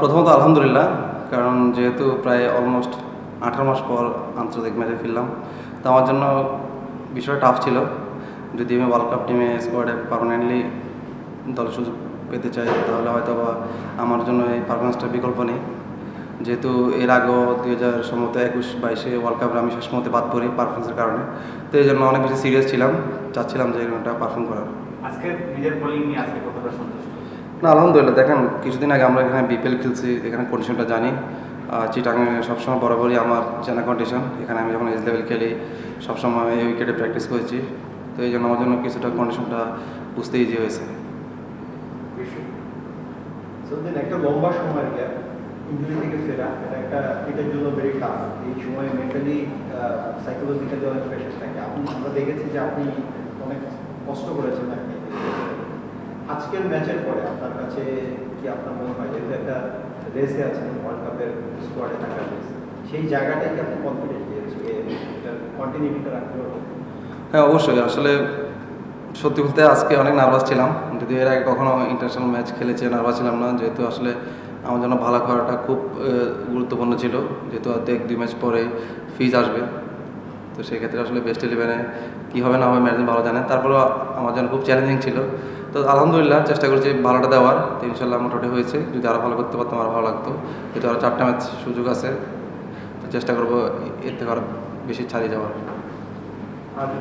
প্রথমত আলহামদুলিল্লাহ কারণ যেহেতু প্রায় অলমোস্ট আঠারো মাস পর আন্তর্জাতিক ম্যাচে ফিরলাম তো আমার জন্য বিষয়টা টাফ ছিল। যদি আমি ওয়ার্ল্ড কাপ টিমে স্কোয়াডে পারমানেন্টলি দল সুযোগ পেতে চাই তাহলে হয়তো বা আমার জন্য এই পারফরমেন্সটার বিকল্প নেই। যেহেতু এর আগেও দুই হাজার সম্ভবত একুশ বাইশে ওয়ার্ল্ড কাপে আমি শেষ মুহূর্তে বাদ পড়ি পারফরমেন্সের কারণে। তো এই জন্য অনেক বেশি সিরিয়াস ছিলাম চাচ্ছিলাম যে এরকমটা পারফর্ম করার। আজকে নিজের বোলিং নিয়ে আজকে কতটা সন্তুষ্ট? না, আলহামদুলিল্লাহ, দেখেন, কিছুদিন আগে আমরা এখানে বিপিএল খেলছি, এখানে কন্ডিশনটা জানি। চিটাঙে সবসময় বরাবরই আমার জানা কন্ডিশন এখানে আমি যখন এজ লেভেল খেলি, সবসময় এই উইকেটে প্র্যাকটিস করেছি। তো এই জন্য আমার জন্য কিছুটা কন্ডিশনটা বুঝতে ইজি হয়েছে। একটা ফেরা, এটা একটা জন্য এই সময় আপনি, আমরা দেখেছি যে আপনি অনেক কষ্ট করেছেন আপনি আজকের ম্যাচের পরে আপনার কাছে কি আপনার মনে হয় যেহেতু একটা রেসে আছেন ওয়ার্ল্ড কাপের স্কোয়াডে থাকার রেস, সেই জায়গাটাই কি আপনি কনফিডেন্ট যে এটার রাখতে পারবেন হ্যাঁ অবশ্যই। আসলে সত্যি বলতে আজকে অনেক নার্ভাস ছিলাম। যদি এর আগে কখনো ইন্টারন্যাশনাল ম্যাচ খেলেছে নার্ভাস ছিলাম না। যেহেতু আসলে আমার জন্য ভালো করাটা খুব গুরুত্বপূর্ণ ছিল। যেহেতু এক দুই ম্যাচ পরে ফিজ আসবে। তো সেক্ষেত্রে আসলে বেস্ট ইলেভেনে কী হবে না হবে ম্যানেজমেন্ট ভালো জানে। তারপরেও আমার জন্য খুব চ্যালেঞ্জিং ছিল। তো আলহামদুলিল্লাহ চেষ্টা করেছি ভালোটা দেওয়ার। তো ইনশাল্লাহ মোটামুটি হয়েছে। যদি আরও ভালো করতে পারতাম আরও ভালো লাগতো। যেহেতু আরও চারটা ম্যাচ সুযোগ আছে, তো চেষ্টা করব এর থেকে আরও বেশি ছাড়িয়ে যাওয়ার।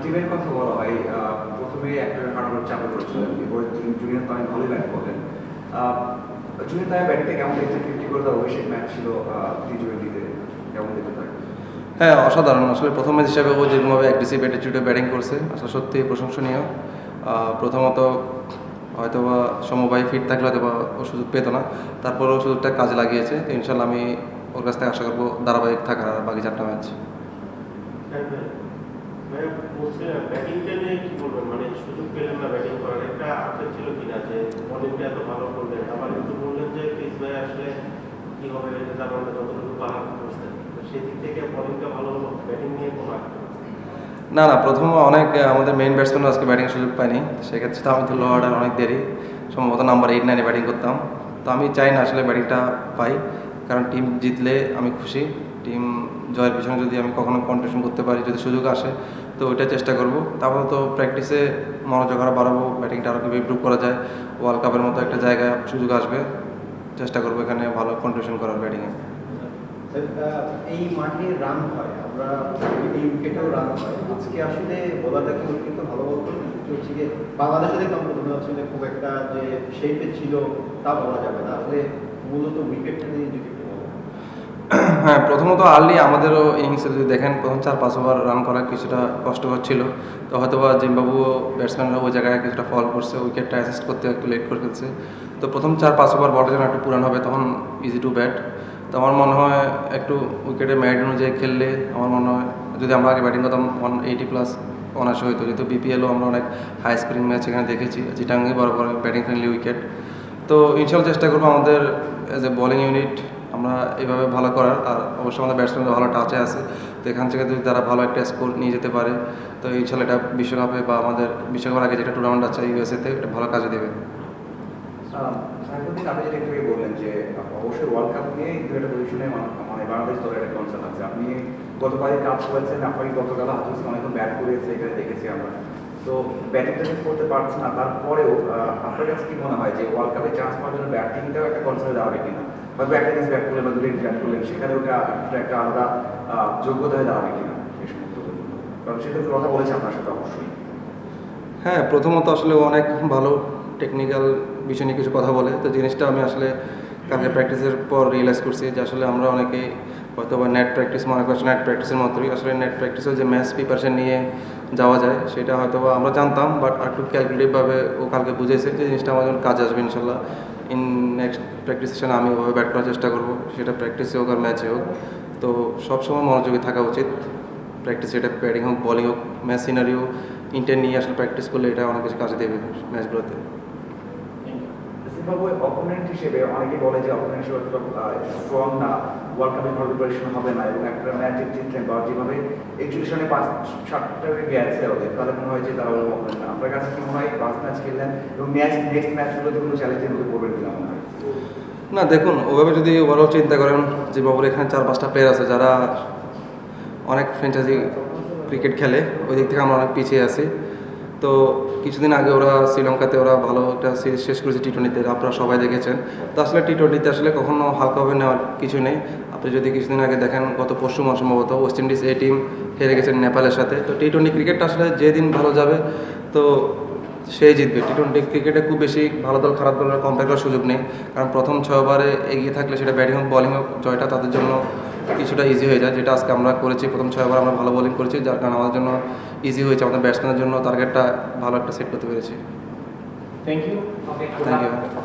টিমের কথা বলা হয় প্রথমে একটা হার্ডওয়ার চাপে পড়েছিলেন এরপরে জুনিয়র তো অনেক ভালোই ব্যাট করলেন। জুনিয়র তাই ব্যাটিংটা কেমন দেখতে? ফিফটি করে দেওয়া অভিষেক ম্যাচ ছিল টি টোয়েন্টিতে কেমন দেখতে পারেন হ্যাঁ অসাধারণ। আসলে প্রথম ম্যাচ হিসাবে ও যেরকমভাবে অ্যাগ্রেসিভ অ্যাটিটিউডে ব্যাটিং করছে, আসলে সত্যি প্রশংসনীয়। প্রথমত হয়তো বা সমবায় ফিট থাকলে হয়তো বা ও সুযোগ পেতো না। তারপর ও সুযোগটা কাজে লাগিয়েছে। তো ইনশাল্লাহ আমি ওর কাছ থেকে আশা করব ধারাবাহিক থাকার আর বাকি চারটা ম্যাচ। ব্যাটিংটা নিয়ে কি বলবেন? সুযোগ পেলেন না, ব্যাটিং করার একটা আশা ছিল কিনা যে বোলিংটা এত ভালো করবেন আবার একটু বললেন যে ক্রিস ভাই আসলে কি হবে এটা জানান না যতটুকু পারার করছেন। না না, প্রথম অনেক আমাদের মেইন ব্যাটসম্যান আজকে ব্যাটিং সুযোগ পাইনি সেক্ষেত্রে তো আমি তো লো অর্ডার অনেক দেরি। সম্ভবত নাম্বার এইট নাইনে ব্যাটিং করতাম। তো আমি চাই না আসলে ব্যাটিংটা পাই, কারণ টিম জিতলে আমি খুশি। টিম জয়ের পিছনে যদি আমি কখনো কন্ট্রিবিউশন করতে পারি, যদি সুযোগ আসে, তো ওইটা চেষ্টা করব। তারপর তো প্র্যাকটিসে মনোযোগ আরও বাড়াবো ব্যাটিংটা আরও কীভাবে ইম্প্রুভ করা যায়। ওয়ার্ল্ড কাপের মতো একটা জায়গায় সুযোগ আসবে। চেষ্টা করব এখানে ভালো কন্ট্রিবিউশন করার ব্যাটিংয়ে এই মাঠে রান হয়। আমরা এই উইকেটেও রান হয়। আজকে আসলে বোলারটা কি কিন্তু ভালো বলতো হচ্ছে গিয়ে বাংলাদেশে দেখলাম আসলে খুব একটা যে শেপে ছিল তা বলা যাবে না। আসলে মূলত উইকেটটা নিয়ে যদি হ্যাঁ প্রথমত আর্লি আমাদেরও ইনিংসে যদি দেখেন, প্রথম চার, পাঁচ ওভার রান করা কিছুটা কষ্টকর ছিল। তো হয়তো বা জিম্বাবু ব্যাটসম্যানরা ওই জায়গায় কিছুটা ফল করছে উইকেটটা অ্যাসিস্ট করতে একটু লেট করে ফেলছে। তো প্রথম চার, পাঁচ ওভার বলটা যেন একটু পুরান হবে, তখন ইজি টু ব্যাট তো আমার মনে হয় একটু উইকেটে ম্যারিট অনুযায়ী খেললে আমার মনে হয়, যদি আমরা আগে ব্যাটিং করতাম ওয়ান এইটি প্লাস অনার্স হইতো। যেহেতু বিপিএলও আমরা অনেক হাই স্কোরিং ম্যাচ এখানে দেখেছি চিটাঙ্গে বড় বড় ব্যাটিং ফ্রেন্ডলি উইকেট তো ইনশাল্লাহ চেষ্টা করব আমাদের এজ এ বোলিং ইউনিট আমরা এইভাবে ভালো করার। আর অবশ্যই আমাদের ব্যাটসম্যানরা ভালো টাচে আছে। তো এখান থেকে যদি তারা ভালো একটা স্কোর নিয়ে যেতে পারে, তো ইনশাল্লাহ এটা বিশ্বকাপে বা আমাদের বিশ্বকাপের আগে যেটা টুর্নামেন্ট আছে ইউএসএতে এটা ভালো কাজে দেবে। আপনি যেটা বললেন যে কাপ নিয়ে একটা পজিশনে মানে বাংলাদেশ দলের একটা কনসার্ন আছে। আপনি করেছেন গতকাল অনেকক্ষণ ব্যাট করেছে, এখানে দেখেছি আমরা। তো ব্যাটিংটা কিন্তু করতে পারছে না, তারপরেও আপনার কাছে কি মনে হয় যে ওয়ার্ল্ড কাপে চান্স পাওয়ার জন্য ব্যাটিংটাও একটা কনসার্ন কিনা? বা ব্যাটিং করলেন বা ব্যাট করলেন, সেখানে ওটা একটা আলাদা যোগ্যতা কিনা? কারণ কথা বলেছে আপনার সাথে অবশ্যই। হ্যাঁ প্রথমত আসলে অনেক ভালো টেকনিক্যাল বিষয় নিয়ে কিছু কথা বলে। তো জিনিসটা আমি আসলে কালকে প্র্যাকটিসের পর রিয়েলাইজ করছি যে আসলে আমরা অনেকেই হয়তো বা নেট প্র্যাকটিস মনে করছি নেট প্র্যাকটিসের মতোই। আসলে নেট প্র্যাকটিসেও যে ম্যাচ প্রিপারেশন নিয়ে যাওয়া যায়, সেটা হয়তো বা আমরা জানতাম বাট একটু ক্যালকুলেটিভভাবে ও কালকে বুঝেছে যে জিনিসটা আমার জন্য কাজে আসবে ইনশাল্লাহ। ইন নেক্সট প্র্যাকটিস সেশনে আমি ওভাবে ব্যাট করার চেষ্টা করব, সেটা প্র্যাকটিসে হোক আর ম্যাচে হোক। তো সবসময় মনোযোগী থাকা উচিত। প্র্যাকটিস এটা ব্যাটিং হোক বলিং হোক ম্যাচ সিনারিও ইন্টেন নিয়ে আসলে প্র্যাকটিস করলে এটা অনেক কিছু কাজে দেবে ম্যাচগুলোতে জিম্বাবুয়ে অপোনেন্ট হিসেবে অনেকে বলে যে অপোনেন্ট হিসেবে স্ট্রং না। ওয়ার্ল্ড কাপে ভালো প্রিপারেশন হবে না এবং একটা ম্যাচ জিতলেন বা যেভাবে একচল্লিশ রানে পাঁচ, সাতটা গেছে ওদের, তাহলে মনে হয় যে তারা ওরকম অপোনেন্ট না। আপনার কাছে কি মনে হয় পাঁচ ম্যাচ খেললেন এবং ম্যাচ নেক্সট ম্যাচগুলোতে কোনো চ্যালেঞ্জের মধ্যে পড়বেন কিনা মনে হয়? না, দেখুন, ওভাবে যদি ওভারঅল চিন্তা করেন যে বাবুর এখানে চার, পাঁচটা প্লেয়ার আছে যারা অনেক ফ্র্যাঞ্চাইজি ক্রিকেট খেলে, ওই দিক থেকে আমরা অনেক পিছিয়ে আছি। তো কিছুদিন আগে ওরা শ্রীলঙ্কাতে ওরা ভালো একটা সিরিজ শেষ করেছে টি টোয়েন্টিতে আপনারা সবাই দেখেছেন। তো আসলে টি টোয়েন্টিতে আসলে কখনো হালকাভাবে নেওয়ার কিছু নেই। আপনি যদি কিছুদিন আগে দেখেন, গত পরশু সম্ভবত ওয়েস্ট ইন্ডিজ এই টিম হেরে গেছেন নেপালের সাথে। তো টি টোয়েন্টি ক্রিকেটটা আসলে যেদিন ভালো যাবে, তো সেই জিতবে। টি টোয়েন্টি ক্রিকেটে খুব বেশি ভালো দল, খারাপ দলের কম্পেয়ার করার সুযোগ নেই। কারণ প্রথম ছয় ওভারে এগিয়ে থাকলে সেটা ব্যাটিং হোক বলিং হোক, জয়টা তাদের জন্য কিছুটা ইজি হয়ে যায় যেটা আজকে আমরা করেছি প্রথম ছয় ওভার আমরা ভালো বোলিং করেছি যার কারণে আমাদের জন্য ইজি হয়েছে আমাদের ব্যাটসম্যানের জন্য টার্গেটটা ভালো একটা সেট করতে পেরেছি। Thank you thank you